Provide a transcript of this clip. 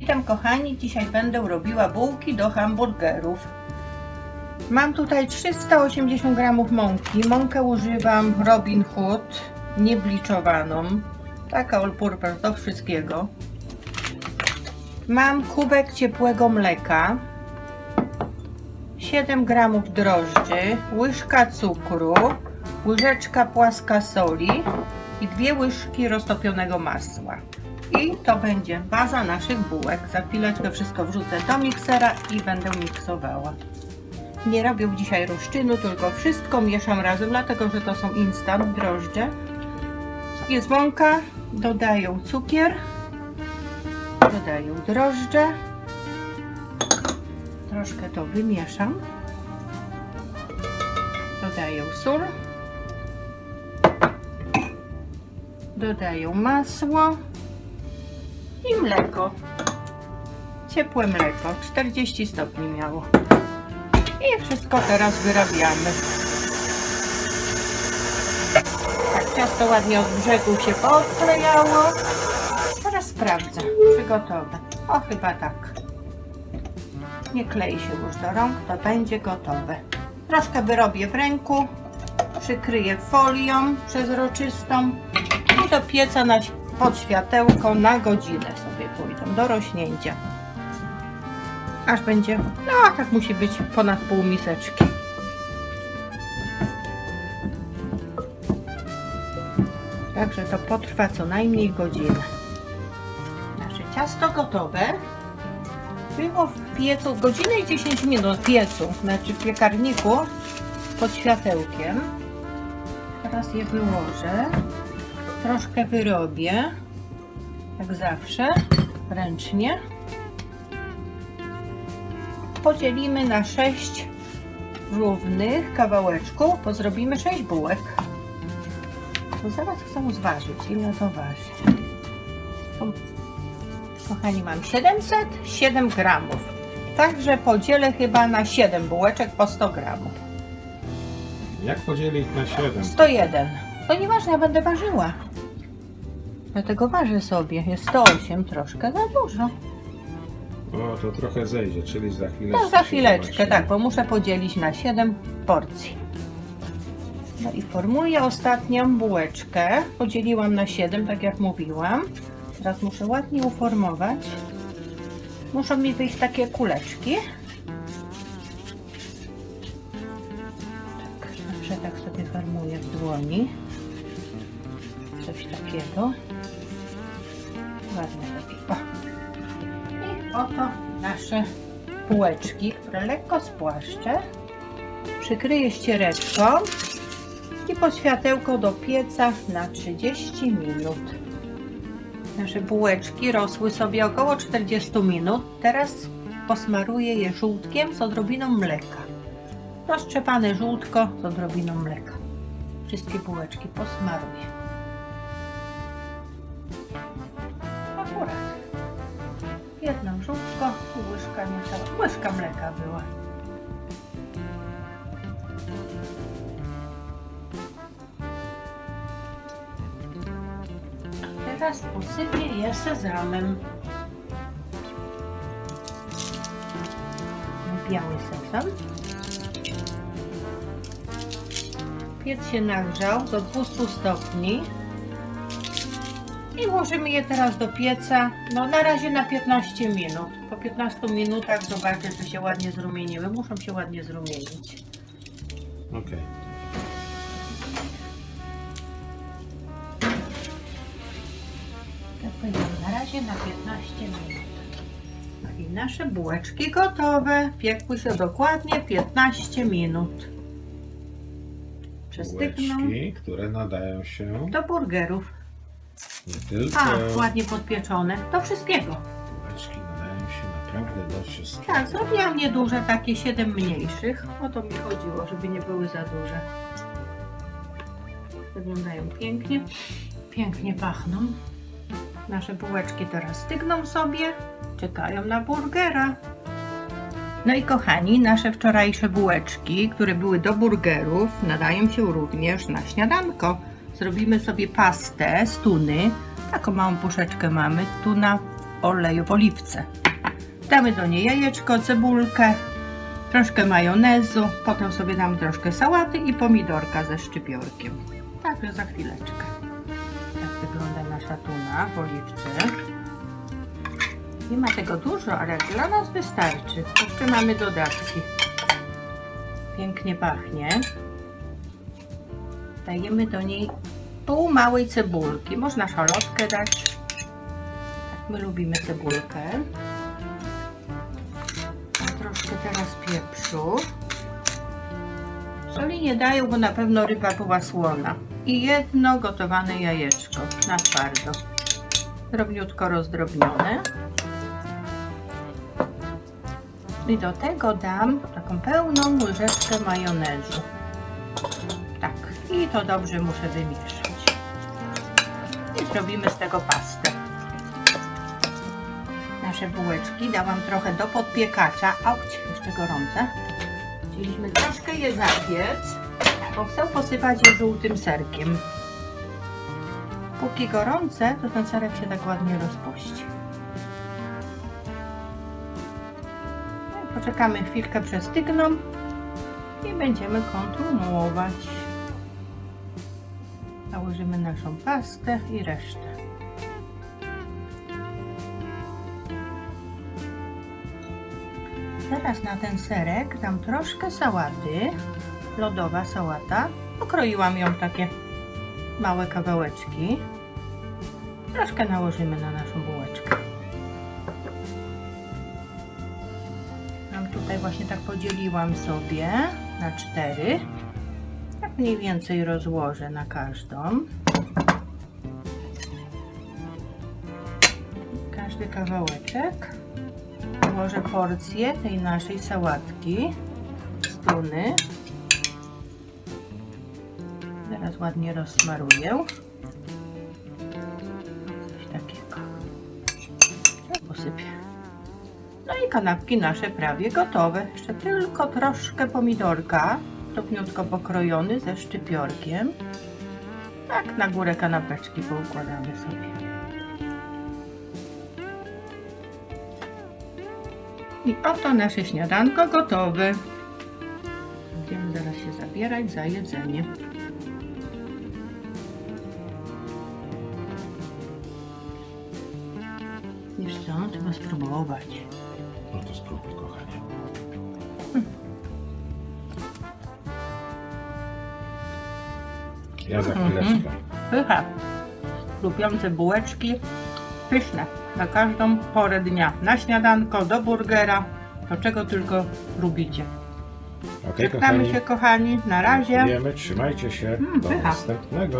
Witam kochani, dzisiaj będę robiła bułki do hamburgerów. Mam tutaj 380 g mąki. Mąkę używam Robin Hood, niebliczowaną. Taka all purpose do wszystkiego. Mam kubek ciepłego mleka. 7 g drożdży, łyżka cukru, łyżeczka płaska soli i dwie łyżki roztopionego masła. I to będzie baza naszych bułek. Za chwileczkę wszystko wrzucę do miksera i będę miksowała. Nie robię dzisiaj rozczynu, tylko wszystko mieszam razem, dlatego że to są instant drożdże. Jest mąka, dodaję cukier, dodaję drożdże. Troszkę to wymieszam. Dodaję sól. Dodaję masło i mleko. Ciepłe mleko, 40 stopni miało. I wszystko teraz wyrabiamy. Tak, ciasto ładnie od brzegu się podklejało. Teraz sprawdzę, czy gotowe. O, chyba tak. Nie klei się już do rąk, to będzie gotowe. Troszkę wyrobię w ręku, przykryję folią przezroczystą i do pieca na, pod światełko na godzinę sobie pójdą, do rośnięcia. Aż będzie, no tak musi być ponad pół miseczki. Także to potrwa co najmniej godzinę. Nasze ciasto gotowe. Było w piecu godzinę i 10 minut w piecu, znaczy w piekarniku pod światełkiem. Teraz je wyłożę. Troszkę wyrobię, jak zawsze, ręcznie. Podzielimy na 6 równych kawałeczków, bo zrobimy 6 bułek. To zaraz chcę zważyć, ile to waży. Kochani, mam 707 gramów. Także podzielę chyba na 7 bułeczek po 100 gramów. Jak podzielić na 7? 101. To nieważne, ja będę ważyła. Dlatego ważę sobie. Jest 108, troszkę za dużo. O, to trochę zejdzie, czyli za chwileczkę. No za chwileczkę, tak, bo muszę podzielić na 7 porcji. No i formuję ostatnią bułeczkę. Podzieliłam na 7, tak jak mówiłam. Teraz muszę ładnie uformować. Muszą mi wyjść takie kuleczki. Dłoni. Coś takiego. Ładnie takie. O. I oto nasze bułeczki, które lekko spłaszczę. Przykryję ściereczką i pod światełko do pieca na 30 minut. Nasze bułeczki rosły sobie około 40 minut. Teraz posmaruję je żółtkiem z odrobiną mleka. Roztrzepane żółtko z odrobiną mleka. Wszystkie bułeczki posmaruję. Akurat. Jedno żółtko łyżka. Łyżka mleka była. Teraz posypię je sezamem. Biały sezam. Piec się nagrzał do 200 stopni. I włożymy je teraz do pieca, no na razie na 15 minut. Po 15 minutach zobaczę, że się ładnie zrumieniły. Muszą się ładnie zrumienić. Okej. Tak na razie na 15 minut. No i nasze bułeczki gotowe. Piekły się dokładnie 15 minut. Przestygną Bułeczki, które nadają się do burgerów. nie tylko. A, ładnie podpieczone. Do wszystkiego. Bułeczki nadają się naprawdę do wszystkiego. Tak, zrobiłam nieduże, takie 7 mniejszych. O to mi chodziło, żeby nie były za duże. Wyglądają pięknie. Pięknie pachną. Nasze bułeczki teraz stygną sobie. Czekają na burgera. No i kochani, nasze wczorajsze bułeczki, które były do burgerów, nadają się również na śniadanko. Zrobimy sobie pastę z tuny. Taką małą puszeczkę mamy. Tuna olej w oliwce. Damy do niej jajeczko, cebulkę, troszkę majonezu, potem sobie damy troszkę sałaty i pomidorka ze szczypiorkiem. Także za chwileczkę. Tak wygląda nasza tuna w oliwce. Nie ma tego dużo, ale dla nas wystarczy. Jeszcze mamy dodatki. Pięknie pachnie. Dajemy do niej pół małej cebulki. Można szalotkę dać. Tak, my lubimy cebulkę. Dam troszkę teraz pieprzu. Soli nie dają, bo na pewno ryba była słona. I jedno gotowane jajeczko na twardo. Drobniutko rozdrobnione. I do tego dam taką pełną łyżeczkę majonezu. Tak, i to dobrze muszę wymieszać. I zrobimy z tego pastę. Nasze bułeczki dałam trochę do podpiekacza. Auć, jeszcze gorące. Chcieliśmy troszkę je zapiec, bo chcę posypać je żółtym serkiem. Póki gorące, to ten serek się tak ładnie rozpuści. Poczekamy chwilkę, przestygną i będziemy kontynuować. Nałożymy naszą pastę i resztę. Teraz na ten serek dam troszkę sałaty, lodowa sałata. Pokroiłam ją w takie małe kawałeczki. Troszkę nałożymy na naszą bułeczkę. Tutaj właśnie tak podzieliłam sobie na cztery. Tak mniej więcej rozłożę na każdą. Każdy kawałeczek. Włożę porcję tej naszej sałatki z tuny. Teraz ładnie rozsmaruję. Coś takiego. Tak posypię. No i kanapki nasze prawie gotowe. Jeszcze tylko troszkę pomidorka, drobniutko pokrojony ze szczypiorkiem. Tak na górę kanapeczki poukładamy sobie. I oto nasze śniadanko gotowe. Będziemy zaraz się zabierać za jedzenie. Wiesz co, trzeba spróbować. To spróbuj, kochanie. Ja za Mhm. chwileczkę. Pycha. Lubiące bułeczki. Pyszne. Na każdą porę dnia. Na śniadanko, do burgera. Do czego tylko lubicie. Okej, Spotkamy kochani. się kochani. Na razie. Wiemy, trzymajcie się. Mm, Do pycha. następnego.